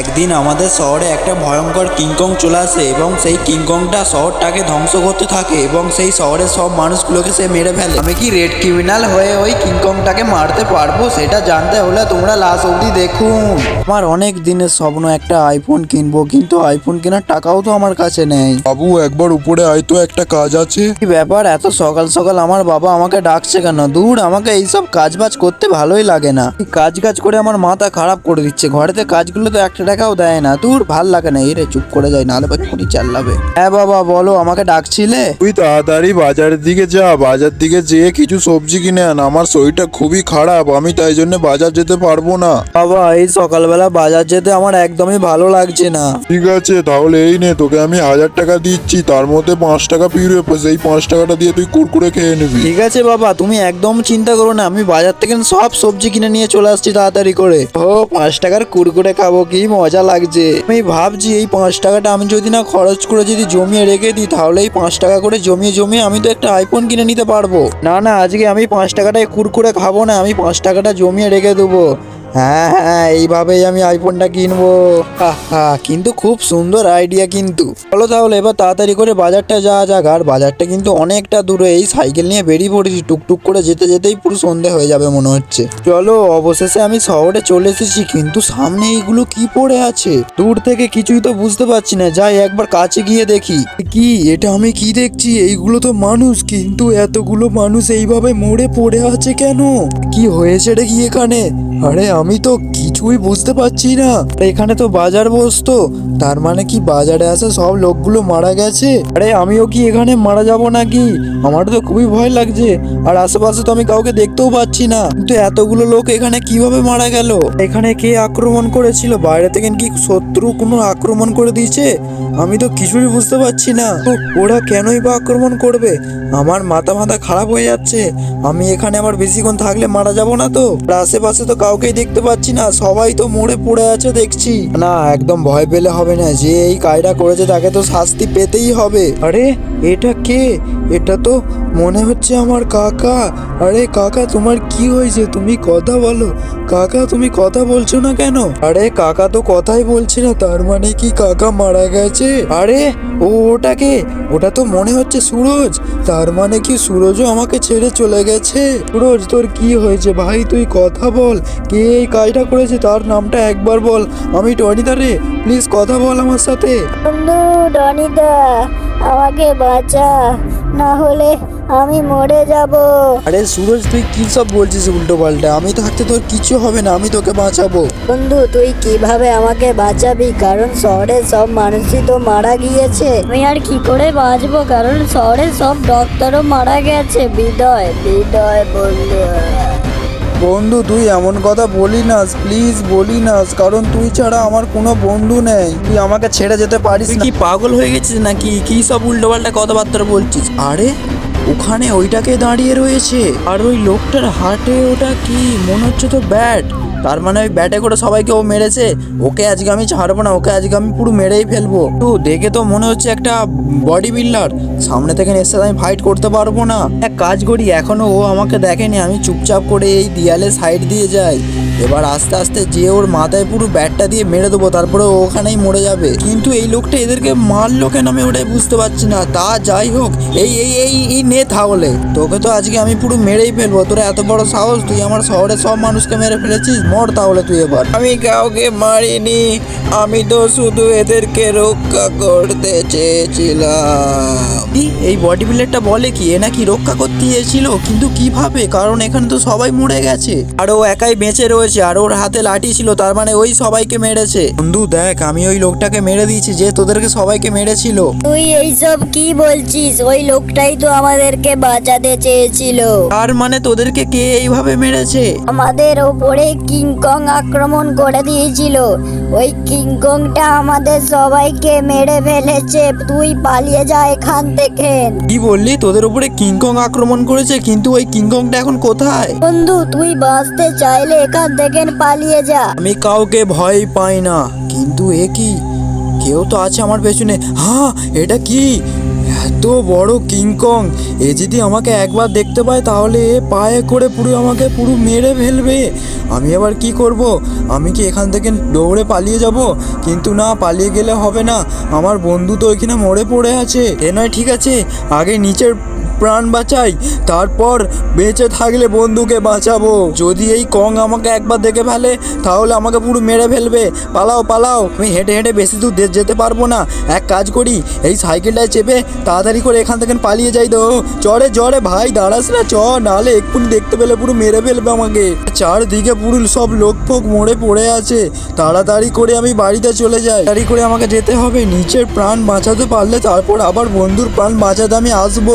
একদিন আমাদের শহরে একটা ভয়ঙ্কর কিংকং চলে আসে এবং সেই কিংকংটা শহরটাকে ধ্বংস করতে থাকে এবং সেই শহরের সব মানুষগুলোকে সে মেরে ফেলে। আমি কি রেড ক্রিমিনাল হয়ে ওই কিংকংটাকে মারতে পারব? সেটা জানতে হলে তোমরা লাস্ট অবধি দেখুন। আমার অনেক দিনের স্বপ্ন একটা আইফোন কিনবো কিন্তু আইফোন কেনার টাকাও তো আমার কাছে নেই। বাবু একবার উপরে আয় তো একটা কাজ আছে। কি ব্যাপার? এত সকাল সকাল আমার বাবা আমাকে ডাকছে কেন? দূর আমাকে এইসব কাজ বাজ করতে ভালোই লাগে না। কাজ কাজ করে আমার মাথা খারাপ করে দিচ্ছে। ঘরেতে কাজগুলো তো একটা টাকাও দেয় না। দূর ভালো লাগে না। এই রে চুপ করে যাই নাহলে এক্ষুনি চাল্লাবে। হ্যাঁ বাবা বলো আমাকে ডাকছিলে? তুই তাড়াতাড়ি বাজারের দিকে যা বাজার দিকে যেয়ে কিছু সবজি কিনে আন। আমার শরীরটা খুবই খারাপ আমি তাই জন্য বাজার যেতে পারব না। বাবা এই সকালবেলা বাজার যেতে আমার একদমই ভালো লাগছে না। ঠিক আছে তাহলে এই নে তোকে আমি হাজার টাকা দিচ্ছি তার মধ্যে পাঁচ টাকা পিড়ে সেই পাঁচ টাকাটা দিয়ে তুই কুরকুরে খেয়ে নিবি। ঠিক আছে বাবা তুমি একদম চিন্তা করো না আমি বাজার থেকে সব সবজি কিনে নিয়ে চলে আসছি তাড়াতাড়ি করে। ও পাঁচ টাকার কুরকুরে খাব কি মজা লাগছে। আমি ভাবছি, এই পাঁচ টাকাটা আমি যদি না খরচ করে যদি জমিয়ে রেখে দিই, তাহলে এই পাঁচ টাকা করে জমিয়ে জমিয়ে আমি তো একটা আইফোন কিনে নিতে পারব। না না, আজকে আমি পাঁচ টাকাটায় কুরকুরে খাব না, আমি পাঁচ টাকাটা জমিয়ে রেখে দেবো। হ্যাঁ হ্যাঁ এইভাবেই আমি আইফোনটা কিনবো। কিন্তু খুব সুন্দর আইডিয়া কিন্তু। চলো তাহলে এবার তাড়াতাড়ি করে বাজারটা যাওয়া যাক। আর বাজারটা কিন্তু অনেকটা দূরে, এই সাইকেল নিয়ে বেরিয়ে পড়েছি। টুকটুক করে যেতে যেতেই পুরো সন্ধে হয়ে যাবে মনে হচ্ছে। চলো, অবশেষে আমি শহরে চলে এসেছি, কিন্তু সামনে এইগুলো কি পড়ে আছে? দূর থেকে কিছুই তো বুঝতে পারছি না। যাই, একবার কাছে গিয়ে দেখি। কি, এটা আমি কি দেখছি? এইগুলো তো মানুষ, কিন্তু এতগুলো মানুষ এইভাবে মরে পড়ে আছে কেন? কি হয়েছে রে কি এখানে? আরে আমি তো কিছুই বুঝতে পারছি না। এখানে তো বাজার বসতো। তার মানে কি বাজারে আসা সব লোকগুলো মারা গেছে? আরে, আমিও কি এখানে মারা যাব নাকি? আমার তো খুবই ভয় লাগছে। আর আশেপাশে তো আমি কাউকে দেখতেও পাচ্ছি না। কিন্তু এতগুলো লোক এখানে কীভাবে মারা গেল? এখানে কে আক্রমণ করেছিল? বাইরে থেকে কি শত্রু কোনো আক্রমণ করে দিয়েছে? আমি তো কিছুই বুঝতে পারছি না। ওরা কেনই বা আক্রমণ করবে? আমার মাথা মাথা খারাপ হয়ে যাচ্ছে। আমি এখানে আবার বেশিক্ষণ থাকলে মারা যাব না তো? আশেপাশে তো কাউকেই দেখতে পাচ্ছি না, সবাই তো মরে পড়ে আছে দেখছি। না, একদম ভয় পেলে হবে না, যে এই কাজটা করেছে তাকে তো শাস্তি পেতেই হবে। আরে এটা কে? এটা তো মনে হচ্ছে আমার কাকা। আরে কাকা, তোমার কি হয়েছে? তুমি কথা বলো। কাকা, তুমি কথা বলছো না কেন? আরে কাকা তো কথাই বলছে না, তার মানে কি কাকা মারা গেছে? আরে, ও ওটাকে ওটা তো মনে হচ্ছে সুরজ। তার মানে কি সুরজও আমাকে ছেড়ে চলে গেছে? সুরজ, তোর কি হয়েছে? ভাই, তুই কথা বল। কে এই কাজটা করেছে? তার নামটা একবার বল। আমি টনিদা রে, প্লিজ কথা বল আমার সাথে। বন্ধু আমাকে বাঁচা না হলে আমি মরে যাব। আরে সুরজ তুই কি সব বলছিস উল্টো পাল্টা? আমি থাকতে তোর কিছু হবে না আমি তোকে বাঁচাবো। বন্ধু তুই কীভাবে আমাকে বাঁচাবি? কারণ শহরে সব মানুষই তো মারা গিয়েছে। আমি আর কি করে বাঁচবো? কারণ শহরে সব ডক্টরও মারা গেছে। বিদয় বিদয় বন্ধু। বন্ধু তুই এমন কথা বলি না প্লিজ বলি না কারণ তুই ছাড়া আমার কোনো বন্ধু নেই। তুই আমাকে ছেড়ে যেতে পারিস কি পাগল হয়ে গেছিস নাকি? কি সব উল্টোপাল্টা কথাবার্তা বলছিস? আরে ওখানে ওইটাকে দাঁড়িয়ে রয়েছে। আর ওই লোকটার হাটে ওটা কি? মনে হচ্ছে তো ব্যাট। তার মানে ওই ব্যাটে করে সবাইকে ও মেরেছে। ওকে আজকে আমি ছাড়বো না, ওকে আজকে আমি পুরো মেরেই ফেলব। তো দেখে তো মনে হচ্ছে একটা বডি বিল্ডার সামনে থেকে এসে আমি ফাইট করতে পারব না। এক কাজ করি, এখনও ও আমাকে দেখেনি, আমি চুপচাপ করে এই দেয়ালে সাইড দিয়ে যাই। এবার আস্তে আস্তে যে ওর মাথায় পুরো ব্যাটটা দিয়ে মেরে দেবো, তারপরে ওখানেই মরে যাবে। কিন্তু এই লোকটা এদেরকে মারলো কেন আমি ওটাই বুঝতে পারছি না। তা যাই হোক, এই এই এই এই নে তাহলে। তোকে তো আজকে আমি পুরো মেরেই ফেলব, তোরা এত বড় সাহস, তুই আমার শহরের সব মানুষকে মেরে ফেলেছিস। মর তাহলে তুই এবার। আমি কাউকে মারিনি আমি তো শুধু এদেরকে রক্ষা করতে চেয়েছিলাম। এই বডি বিল্ডারটা বলে কি এ নাকি রক্ষা করতে চেয়েছিল কিন্তু কীভাবে? কারণ এখানে তো সবাই মরে গেছে। আর ও একাই বেঁচে রয়েছে আর ওর হাতে লাঠি ছিল তার মানে ওই সবাইকে মেরেছে। বন্ধু দেখ আমি ওই লোকটাকে মেরে দিয়েছি যে তোদেরকে সবাইকে মেরেছিল। তুই এইসব কি বলছিস? ওই লোকটাই তো আমাদেরকে বাঁচাতে চেয়েছিল। তার মানে তোদেরকে কে এইভাবে মেরেছে? আমাদের ওপরে কিংকং আক্রমণ করে দিয়েছিল। ওই কিংকংটা আমাদের সবাইকে মেরে ফেলেছে। তুই পালিয়ে যা এখান থেকে। কি বললি? তোদের উপরে কিংকং আক্রমণ করেছে কিন্তু ওই কিংকংটা এখন কোথায়? বন্ধু তুই বাঁচতে চাইলে এখান থেকে পালিয়ে যা। আমি কাউকে ভয় পাই না কিন্তু এ কি? কেউ তো আছে আমার পেছনে। হ্যাঁ এটা কি? এত বড় কিংকং এ যদি আমাকে একবার দেখতে পায় তাহলে এ পায়ে করে পুরো আমাকে পুরো মেরে ফেলবে। আমি আবার কি করব? আমি কি এখান থেকে দৌড়ে পালিয়ে যাব? কিন্তু না, পালিয়ে গেলে হবে না। আমার বন্ধু তো ওইখানে মরে পড়ে আছে। এ নয়, ঠিক আছে। আগে নিচের প্রাণ বাঁচাই, তারপর বেঁচে থাকলে বন্ধুকে বাঁচাবো। যদি এই কং আমাকে একবার দেখে ফেলে, তাহলে আমাকে পুরো মেরে ফেলবে। পালাও পালাও, আমি হেঁটে হেঁটে বেশি দূর যেতে পারব না। এক কাজ করি, এই সাইকেলটায় চেপে তাড়াতাড়ি করে এখান থেকে পালিয়ে যাই তো। চড়ে চড়ে, ভাই, দাঁড়াস না, চ নাহলে এক্ষুনি দেখতে পেলে পুরো মেরে ফেলবে আমাকে। চারদিকে পুরো সব লোক ফোক মরে পড়ে আছে। তাড়াতাড়ি করে আমি বাড়িতে চলে যাই। তাড়াতাড়ি করে আমাকে যেতে হবে, নিচের প্রাণ বাঁচাতে পারলে তারপর আবার বন্ধুর প্রাণ বাঁচাতে আমি আসব।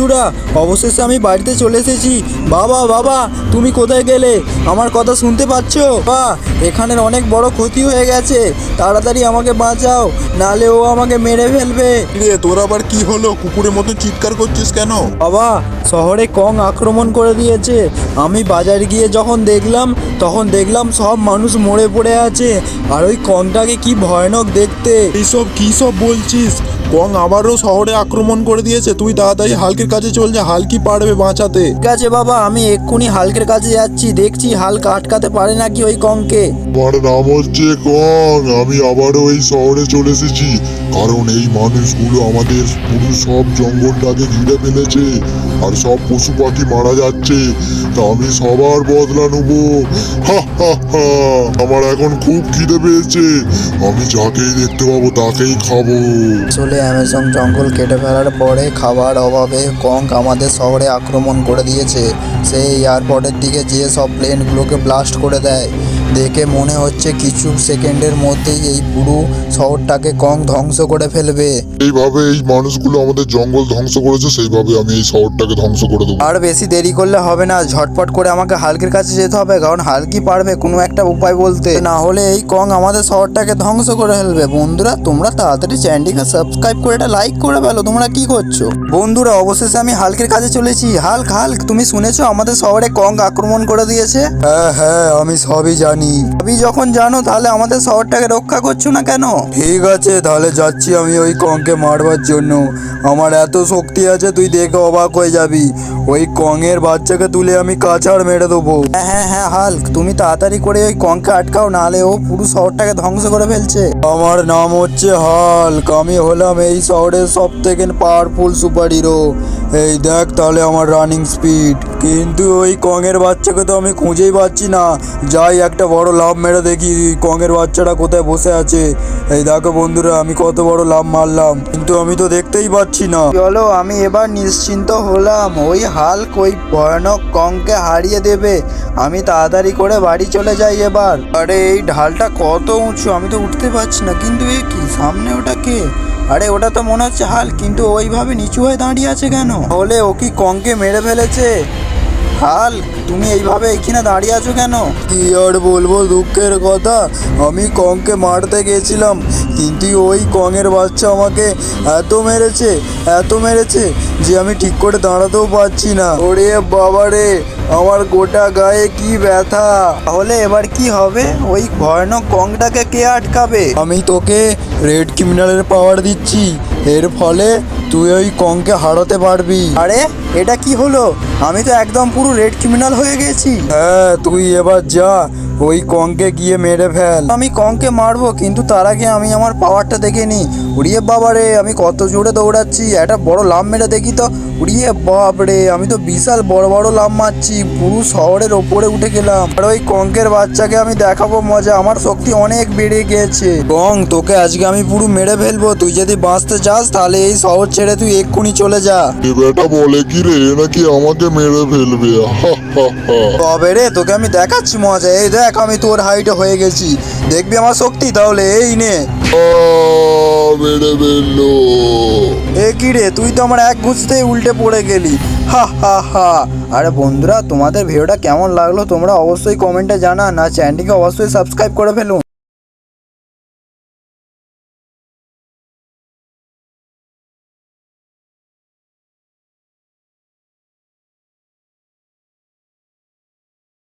বন্ধুরা অবশেষে আমি বাড়িতে চলে এসেছি। বাবা বাবা তুমি কোথায় গেলে? আমার কথা শুনতে পাচ্ছ? বা এখানের অনেক বড় ক্ষতি হয়ে গেছে। তাড়াতাড়ি আমাকে বাঁচাও নালে ও আমাকে মেরে ফেলবে। রে তোর আবার কি হলো? কুকুরের মতো চিৎকার করছিস কেন? বাবা শহরে কং আক্রমণ করে দিয়েছে। আমি বাজারে গিয়ে যখন দেখলাম তখন দেখলাম সব মানুষ মরে পড়ে আছে। আর ওই কংটাকে কি ভয়ানক দেখতে। এইসব কি সব বলছিস? কং আবারও শহরে আক্রমণ করে দিয়েছে। তুই তাড়াতাড়ি হালকের কাছে চল যা হালকি পারবে বাঁচাতে। ঠিক আছে বাবা আমি এক্ষুনি হালকের কাছে যাচ্ছি। দেখছি হালকা আটকাতে পারে নাকি ওই কংকে আমার নাম হচ্ছে কং আমি আবারও এই শহরে চলে এসেছি। কারণ এই মানুষগুলো আমাদের পুরো সব জঙ্গলটাকে ঘিরে ফেলেছে। আর সব পশু পাখি মারা যাচ্ছে। তা আমি সবার বদলা নেব। আমার এখন খুব খিদে পেয়েছে। আমি যাকেই দেখতে পাবো, তাকেই খাব। আসলে অ্যামাজন জঙ্গল কেটে ফেলার পরে খাবার অভাবে কং আমাদের শহরে আক্রমণ করে দিয়েছে। সেই এয়ারপোর্টের দিকে যেয়ে সব প্লেনগুলোকে ব্লাস্ট করে দেয়। দেখে মনে হচ্ছে কিছু সেকেন্ডের মধ্যেই এই পুরো শহরটাকে কং ধ্বংস করে ফেলবে। এইভাবে এই মানুষগুলো আমাদের জঙ্গল ধ্বংস করেছে সেইভাবে আমি এই শহরটাকে ধ্বংস করে দেবো। আর বেশি দেরি করলে হবে না ঝটপট করে আমাকে হালকের কাছে যেতে হবে কারণ হালকি পারবে কোনো একটা উপায় বলতে। না হলে এই কং আমাদের শহরটাকে ধ্বংস করে ফেলবে। বন্ধুরা তোমরা তাড়াতাড়ি চ্যানেলটিকে সাবস্ক্রাইব করে এটা লাইক করে ফেলো। তোমরা কি করছ? বন্ধুরা অবশেষে আমি হালকের কাছে চলেছি। হালক হালক তুমি শুনেছো আমাদের শহরে কং আক্রমণ করে দিয়েছে? হ্যাঁ হ্যাঁ আমি সবই জানি। সবই যখন জানো তাহলে আমাদের শহরটাকে রক্ষা করছ না কেন? ঠিক আছে তাহলে যাচ্ছি আমি ওই কংকে মারবার জন্য। আমার এত শক্তি আছে তুই দেখে অবাক হয়ে যাবি। ওই কংয়ের বাচ্চাকে তুলে আমি কাছাড় মেরে দেবো। হ্যাঁ হ্যাঁ হ্যাঁ হাল্ক তুমি তাড়াতাড়ি করে ওই কংকে আটকাও নাহলে ও পুরো শহরটাকে ধ্বংস করে ফেলছে। আমার নাম হচ্ছে হাল্ক আমি হলাম এই শহরের সব থেকে পাওয়ারফুল সুপার হিরো এই দেখ তাহলে আমার রানিং স্পিড কিন্তু ওই কংয়ের বাচ্চাকে তো আমি খুঁজেই পাচ্ছি না। যাই, একটা বড় লাভ মেরে দেখি কংয়ের বাচ্চাটা কোথায় বসে আছে। এই দেখো বন্ধুরা, আমি কত বড় লাভ মারলাম, কিন্তু আমি তো দেখতেই পাচ্ছি না। চলো, আমি এবার নিশ্চিন্ত হলাম, ওই হাল্ক ওই ভয়ানক কংকে হারিয়ে দেবে। আমি তাড়াতাড়ি করে বাড়ি চলে যাই এবার। আরে, এই ঢালটা কত উঁচু, আমি তো উঠতে পারছি না। কিন্তু এ কি, সামনে ওটা কে? আরে, ওটা তো মনে হচ্ছে হাল কিন্তু ওইভাবে নিচু হয়ে দাঁড়িয়ে আছে কেন? হলে ও কি কংকে মেরে ফেলেছে? হাল তুমি এইভাবে এখানে দাঁড়িয়ে আছো কেন? কি আর বলব দুঃখের কথা। আমি কংকে মারতে গেছিলাম কিন্তু ওই কংয়ের বাচ্চা আমাকে এত মেরেছে এত মেরেছে যে আমি ঠিক করে দাঁড়াতেও পারছি না। ওরে বাবা রে আমার গোটা গায়ে কি ব্যথা? তাহলে এবার কি হবে? ওই ভয়ানক কংটাকে কে আটকাবে? আমি তোকে রেড ক্রিমিনালের পাওয়ার দিচ্ছি। এর ফলে তুই ওই কংকে হারাতে পারবি। আরে এটা কি হলো? আমি তো একদম পুরো রেড ক্রিমিনাল হয়ে গেছি। হ্যাঁ তুই এবার যা ওই কংকে গিয়ে মেরে ফেল। আমি কংকে মারবো কিন্তু তার আগে আমি আমার পাওয়ারটা দেখে নিই উড়িয়ে বাবারে আমি কত জোরে দৌড়াচ্ছি একটা বড় লাভ মেরে দেখি তো। উড়িয়ে বাপরে আমি তো বিশাল বড় বড় লাভ মারছি পুরো শহরের ওপরে উঠে গেলাম। আর ওই কঙ্কের বাচ্চাকে আমি দেখাবো মজা আমার শক্তি অনেক বেড়ে গিয়েছে কং তোকে আজকে আমি পুরো মেরে ফেলব তুই যদি বাঁচতে চাস তাহলে এই শহর ছেড়ে তুই এক্ষুনি চলে যা। বেটা বলে কি রে নাকি আমাকে মেরে ফেলবে? তবে রে তোকে আমি দেখাচ্ছি মজা এই দেখ আমি তোর হাইটে হয়ে গেছি। দেখবি আমার শক্তি তাহলে এই নে। মেরে এ কি তুই তো আমার এক গুছতেই উল্টে পড়ে গেলি। হা হা হা। আরে বন্ধুরা, তোমাদের ভিডিওটা কেমন লাগল তোমরা অবশ্যই কমেন্টে জানা না চ্যানেলটিকে অবশ্যই সাবস্ক্রাইব করে ফেলুন।